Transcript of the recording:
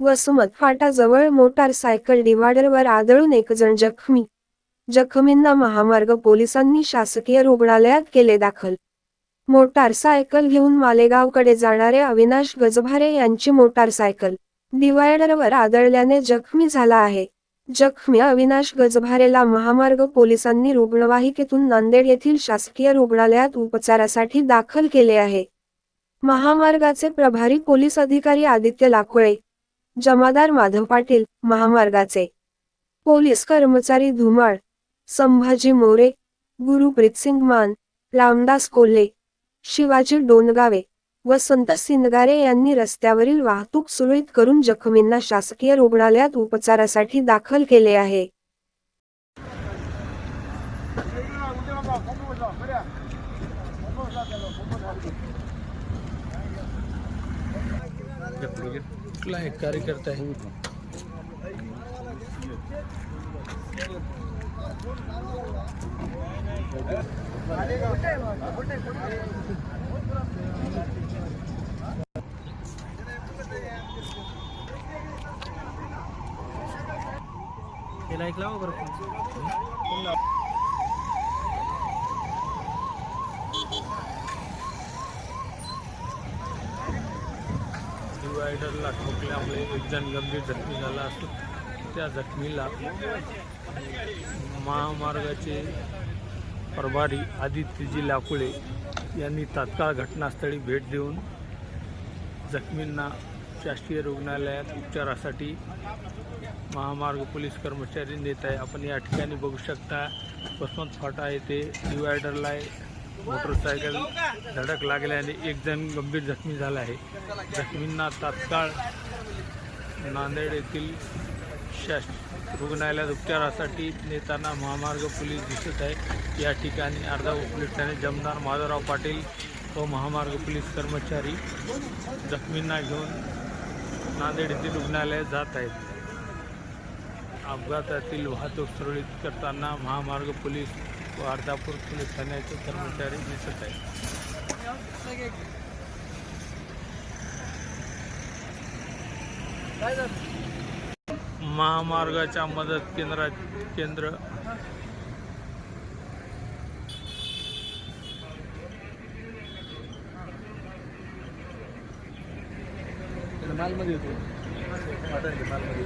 Vasmat फाटाजवळ motorcycle डिव्हायडरवर आदळून एक जण जखमी. जखमींना महामार्ग पोलिसांनी शासकीय रुग्णालयात केले दाखल. मोटारसायकल घेऊन मालेगावकडे जाणारे अविनाश गजभारे यांची मोटारसायकल डिव्हायडरवर आदळल्याने जखमी झाला आहे. जखमी अविनाश गजभारेला महामार्ग पोलिसांनी रुग्णवाहिकेतून नांदेड येथील शासकीय रुग्णालयात उपचारासाठी दाखल केले आहे. महामार्गाचे प्रभारी पोलीस अधिकारी आदित्य लाकोळे जमादार माधव पाटील महामार्गाचे. पोलीस कर्मचारी धुमाळ. संभाजी मोरे गुरुप्रीत सिंग मान रामदास कोल्हे शिवाजी डोनगावे वसंत सिंदगारे यांनी रस्त्यावरील वाहतूक सुरळीत करून जखमींना शासकीय रुग्णालयात उपचारासाठी दाखल केले आहे. कुठला एक कार्यकर्ता आहे. त्याला ऐकला हो बरं डिवायडरला ठोकल्यामुळे एक जण गंभीर जखमी झाला असून त्या जखमीला महामार्गाचे प्रभारी आदित्यजी लाकुळे यांनी तात्काळ घटनास्थळी भेट देऊन जखमींना शासकीय रुग्णालयात उपचारासाठी महामार्ग पोलीस कर्मचारी नेत आहे. आपण या ठिकाणी बघू शकता वसंत फाटा येथे डिवायडरला मोटरसायकल धडक लागल्याने एक जण गंभीर जखमी झाला आहे. जखमींना तात्काळ नांदेड येथील शास रुग्णालयात उपचारासाठी नेताना महामार्ग पोलीस दिसत आहे. या ठिकाणी अर्धा पोलीस ठाणे जमदार माधवराव पाटील व महामार्ग पोलीस कर्मचारी जखमींना घेऊन नांदेड येथील रुग्णालयात जात आहेत. अपघातातील वाहतूक सुरळीत करताना महामार्ग पोलीस व अर्धापूर पोलीस ठाण्याचे कर्मचारी दिसत आहेत. महामार्गाच्या मदत केंद्रात केंद्र मालमध्ये येतो मालमध्ये